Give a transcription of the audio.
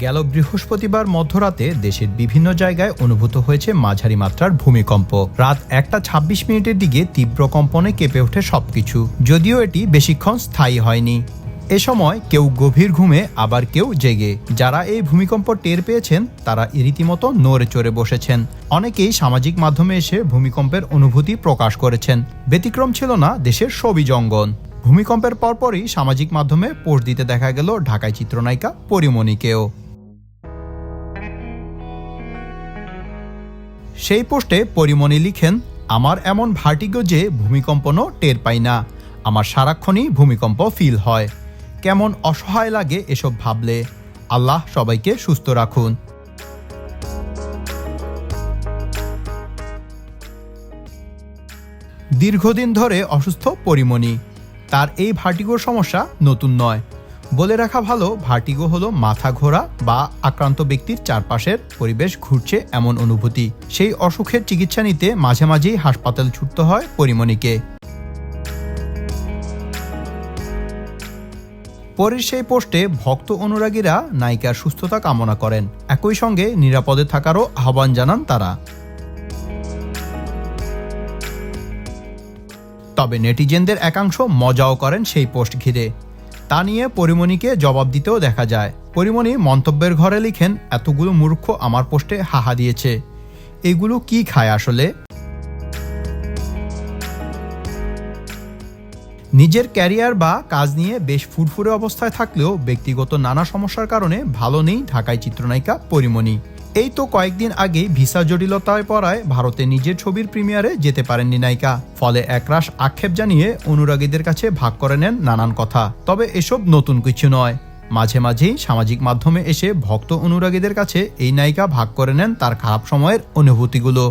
গেল বৃহস্পতিবার মধ্যরাতে দেশের বিভিন্ন জায়গায় অনুভূত হয়েছে মাঝারি মাত্রার ভূমিকম্প। রাত একটা ২৬ মিনিটের দিকে তীব্র কম্পনে কেঁপে ওঠে সবকিছু। যদিও এটি বেশিক্ষণ স্থায়ী হয়নি। এ সময় কেউ গভীর ঘুমে, আবার কেউ জেগে। যারা এই ভূমিকম্প টের পেয়েছেন, তারা রীতিমতো নড়ে চড়ে বসেছেন। অনেকেই সামাজিক মাধ্যমে এসে ভূমিকম্পের অনুভূতি প্রকাশ করেছেন। ব্যতিক্রম ছিল না দেশের সবই জঙ্গন। ভূমিকম্পের পরপরই সামাজিক মাধ্যমে পোস্ট দিতে দেখা গেল ঢাকায় চিত্রনায়িকা পরিমণিকেও। সেই পোস্টে পরিমণি লিখেন, আমার এমন ভার্টিগো যে ভূমিকম্পনও টের পাই না। আমার সারাক্ষণই ভূমিকম্প ফিল হয়। কেমন অসহায় লাগে এসব ভাবলে। আল্লাহ সবাইকে সুস্থ রাখুন। দীর্ঘদিন ধরে অসুস্থ পরিমণি। তার এই ভার্টিগোর সমস্যা নতুন নয়। বলে রাখা ভালো, ভার্টিগো হলো মাথা ঘোরা বা আক্রান্ত ব্যক্তির চারপাশের পরিবেশ ঘুরছে এমন অনুভূতি। সেই অসুখের চিকিৎসা নিতে মাঝে মাঝেই হাসপাতাল ছুটতে হয় পরিমণিকে। পরের সেই পোস্টে ভক্ত অনুরাগীরা নায়িকার সুস্থতা কামনা করেন। একই সঙ্গে নিরাপদে থাকারও আহ্বান জানান তারা। তবে নেটিজেনদের একাংশ মজাও করেন সেই পোস্ট ঘিরে। তা নিয়ে পরিমণিকে জবাব দিতেও দেখা যায়। পরিমণি মন্তব্যের ঘরে লিখেন, এতগুলো মূর্খ আমার পোস্টে হাহা দিয়েছে। এগুলো কি খায় আসলে? নিজের ক্যারিয়ার বা কাজ নিয়ে বেশ ফুরফুরে অবস্থায় থাকলেও ব্যক্তিগত নানা সমস্যার কারণে ভালো নেই ঢাকায় চিত্রনায়িকা পরিমণি। এই তো কয়েকদিন আগে ভিসা জটিলতায় পড়ায় ভারতে নিজের ছবির প্রিমিয়ারে যেতে পারেননি নায়িকা। ফলে একরাশ আক্ষেপ জানিয়ে অনুরাগীদের কাছে ভাগ করে নেন নানান কথা। তবে এসব নতুন কিছু নয়। মাঝে মাঝেই সামাজিক মাধ্যমে এসে ভক্ত অনুরাগীদের কাছে এই নায়িকা ভাগ করে নেন তার খারাপ সময়ের অনুভূতিগুলো।